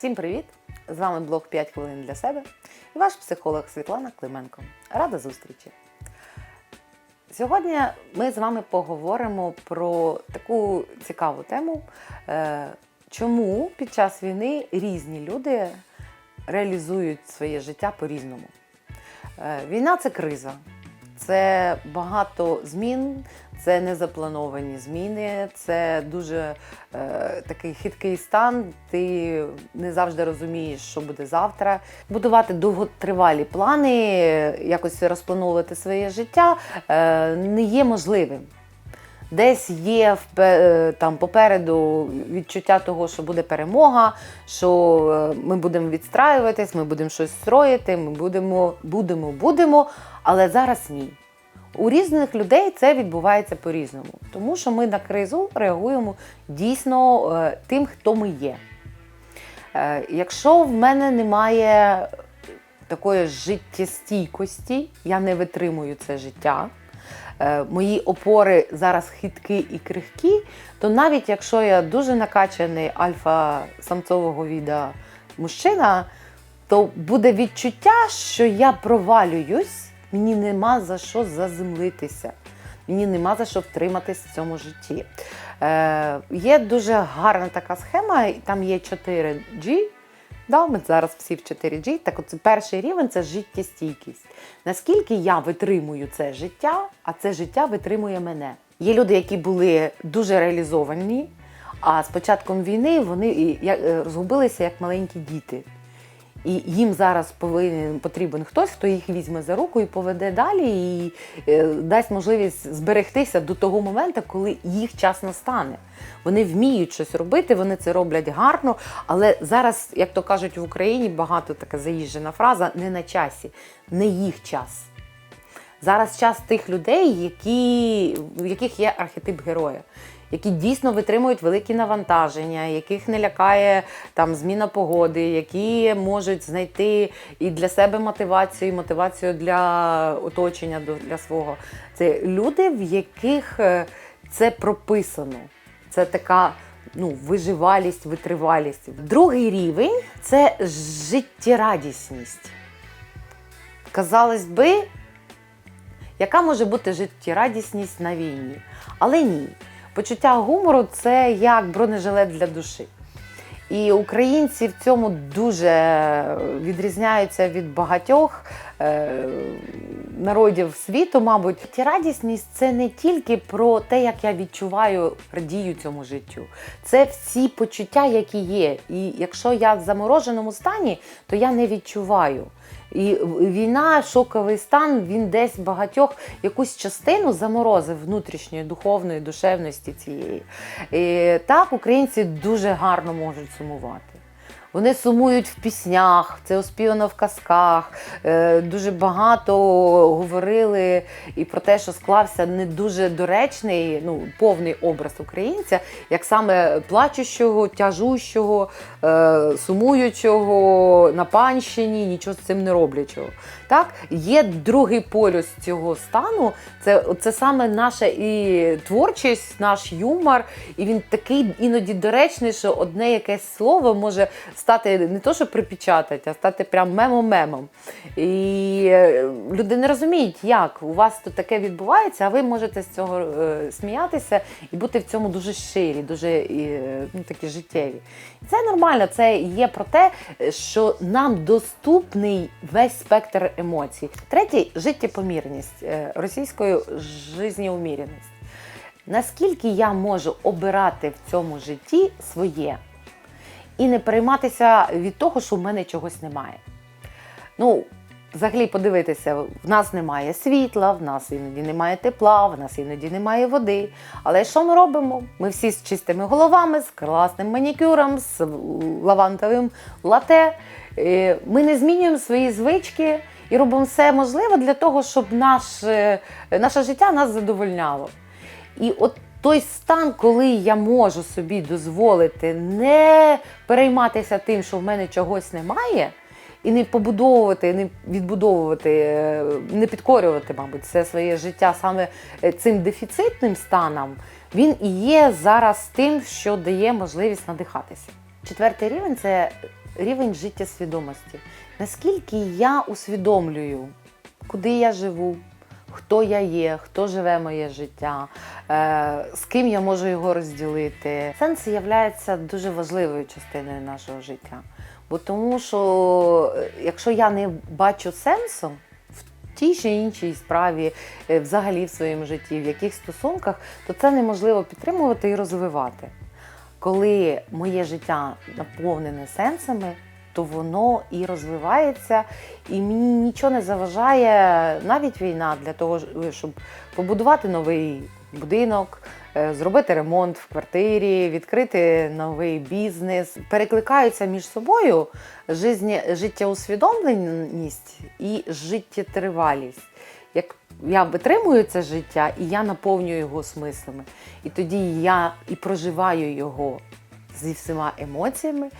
Всім привіт! З вами блог 5 хвилин для себе і ваш психолог Світлана Клименко. Рада зустрічі! Сьогодні ми з вами поговоримо про таку цікаву тему, е, чому під час війни різні люди реалізують своє життя по-різному. Е, Війна це криза, це багато змін, це незаплановані зміни, це дуже е, такий хиткий стан. Ти не завжди розумієш, що буде завтра. Будувати довготривалі плани, якось розплановувати своє життя е, не є можливим. Десь є е, там попереду відчуття того, що буде перемога, що е, ми будемо відстраюватись, ми будемо щось строїти, ми будемо, будемо, будемо, але зараз ні. У різних людей це відбувається по-різному, тому що ми на кризу реагуємо дійсно е, тим, хто ми є. Е, Якщо в мене немає такої життєстійкості, я не витримую це життя. е, Мої опори зараз хиткі і крихкі, то навіть якщо я дуже накачаний альфа-самцового віда мужчина, то буде відчуття, що я провалююсь, мені нема за що заземлитися, мені нема за що втриматись в цьому житті. Е, є дуже гарна така схема, там є 4G. Да, ми зараз всі в 4G. Так от перший рівень це життєстійкість. Наскільки я витримую це життя, а це життя витримує мене. Є люди, які були дуже реалізовані, а з початком війни вони е, розгубилися як маленькі діти. І їм зараз повинен потрібен хтось, хто їх візьме за руку і поведе далі, і е, дасть можливість зберегтися до того моменту, коли їх час настане. Вони вміють щось робити, вони це роблять гарно. Але зараз, як то кажуть в Україні, багато така заїжджена фраза не на часі, не їх час. Зараз час тих людей, які, в яких є архетип героя, які дійсно витримують великі навантаження, яких не лякає там зміна погоди, які можуть знайти і для себе мотивацію, і мотивацію для оточення, для свого. Це люди, в яких е, це прописано. Це така ну, виживалість, витривалість. Другий рівень це життєрадісність. Казалось би, яка може бути життєрадісність на війні? Але ні. Почуття гумору це як бронежилет для душі. І українці в цьому дуже відрізняються від багатьох е, народів світу, мабуть. Радісність це не тільки про те, як я відчуваю, радію цьому життю. Це всі почуття, які є. І якщо я в замороженому стані, то я не відчуваю. І війна, шоковий стан, він десь багатьох якусь частину заморозив внутрішньої духовної душевності цієї. І так українці дуже гарно можуть сумувати. Вони сумують в піснях, це оспівано в казках. Е, Дуже багато говорили і про те, що склався не дуже доречний, ну повний образ українця, як саме плачущого, тяжущого, е, сумуючого на панщині, нічого з цим не роблячого. Так, є другий полюс цього стану. Це, це саме наша і творчість, наш юмор, і він такий іноді доречний, що одне якесь слово може стати не то, що припечатати, а стати прям мемом-мемом. І е, люди не розуміють, як у вас тут таке відбувається, а ви можете з цього е, сміятися і бути в цьому дуже щирі, дуже е, ну, такі життєві. Це нормально, це є про те, що нам доступний весь спектр емоцій. Третій життєпомірність, російською жизнеуміряність. Наскільки я можу обирати в цьому житті своє і не перейматися від того, що в мене чогось немає. Ну, взагалі подивитися, в нас немає світла, в нас іноді немає тепла, в нас іноді немає води. Але що ми робимо? Ми всі з чистими головами, з класним манікюром, з лавантовим лате. Е, Ми не змінюємо свої звички і робимо все можливе для того, щоб наш, е, наше життя нас задовольняло. І от той стан, коли я можу собі дозволити не перейматися тим, що в мене чогось немає, і не побудовувати, не відбудовувати, е, не підкорювати, мабуть, це своє життя саме е, цим дефіцитним станом, він і є зараз тим, що дає можливість надихатися. Четвертий рівень це рівень життєсвідомості. Наскільки я усвідомлюю, куди я живу, хто я є, хто живе моє життя, е, з ким я можу його розділити. Сенс є дуже важливою частиною нашого життя. Бо тому що е, якщо я не бачу сенсу в тій чи іншій справі, е, взагалі в своєму житті, в яких стосунках, то це неможливо підтримувати і розвивати. Коли моє життя наповнене сенсами, то воно і розвивається, і мені нічого не заважає навіть війна для того, щоб побудувати новий будинок, е, зробити ремонт в квартирі, відкрити новий бізнес. Перекликаються між собою життєусвідомленість і життєтривалість. Як я витримую це життя і я наповнюю його смислами. І тоді я і проживаю його зі всіма емоціями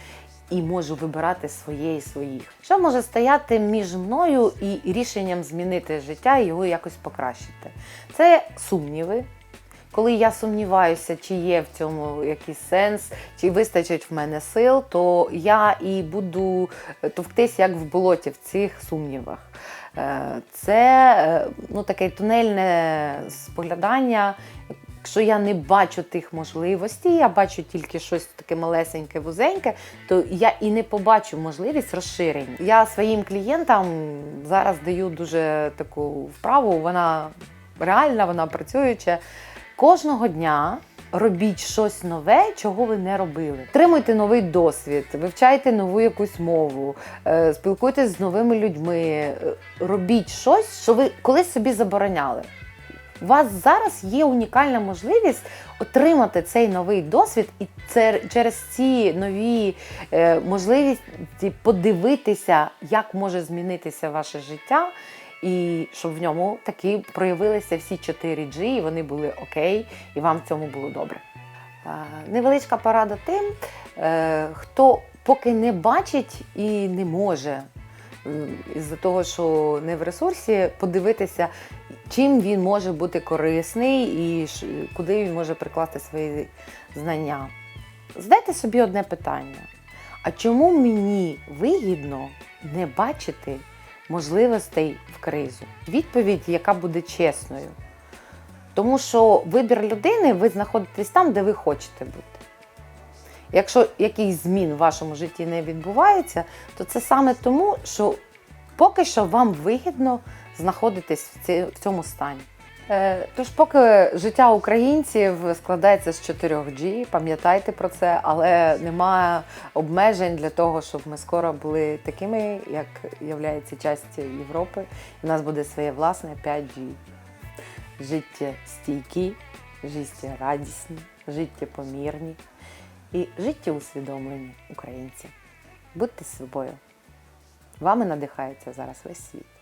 і можу вибирати своє і своїх. Що може стояти між мною і рішенням змінити життя і його якось покращити? Це сумніви. Коли я сумніваюся, чи є в цьому якийсь сенс, чи вистачить в мене сил, то я і буду товктись як в болоті в цих сумнівах. Е, Це е, ну, таке тунельне споглядання. Якщо я не бачу тих можливостей, я бачу тільки щось таке малесеньке, вузеньке, то я і не побачу можливість розширення. Я своїм клієнтам зараз даю дуже таку вправу, вона реальна, вона працююча. Кожного дня робіть щось нове, чого ви не робили. Отримуйте новий досвід, вивчайте нову якусь мову, е, спілкуйтесь з новими людьми, е, робіть щось, що ви колись собі забороняли. У вас зараз є унікальна можливість отримати цей новий досвід, і це через ці нові е, можливості подивитися, як може змінитися ваше життя, і щоб в ньому таки проявилися всі 4G, і вони були окей, і вам в цьому було добре. Е, Невеличка порада тим, е, хто поки не бачить і не може м, із-за того, що не в ресурсі, подивитися, чим він може бути корисний і куди він може прикласти свої знання. Задайте собі одне питання: а чому мені вигідно не бачити можливостей в кризу? Відповідь, яка буде чесною. Тому що вибір людини, ви знаходитесь там, де ви хочете бути. Якщо якийсь змін в вашому житті не відбувається, то це саме тому, що поки що вам вигідно знаходитись в в цьому стані. Е, Тож, поки життя українців складається з 4G, пам'ятайте про це, але немає обмежень для того, щоб ми скоро були такими, як є часті Європи. У нас буде своє власне 5G. Життєстійкі, життєрадісні, життєпомірні і життєусвідомлені українці. Будьте з собою. Вами надихається зараз весь світ.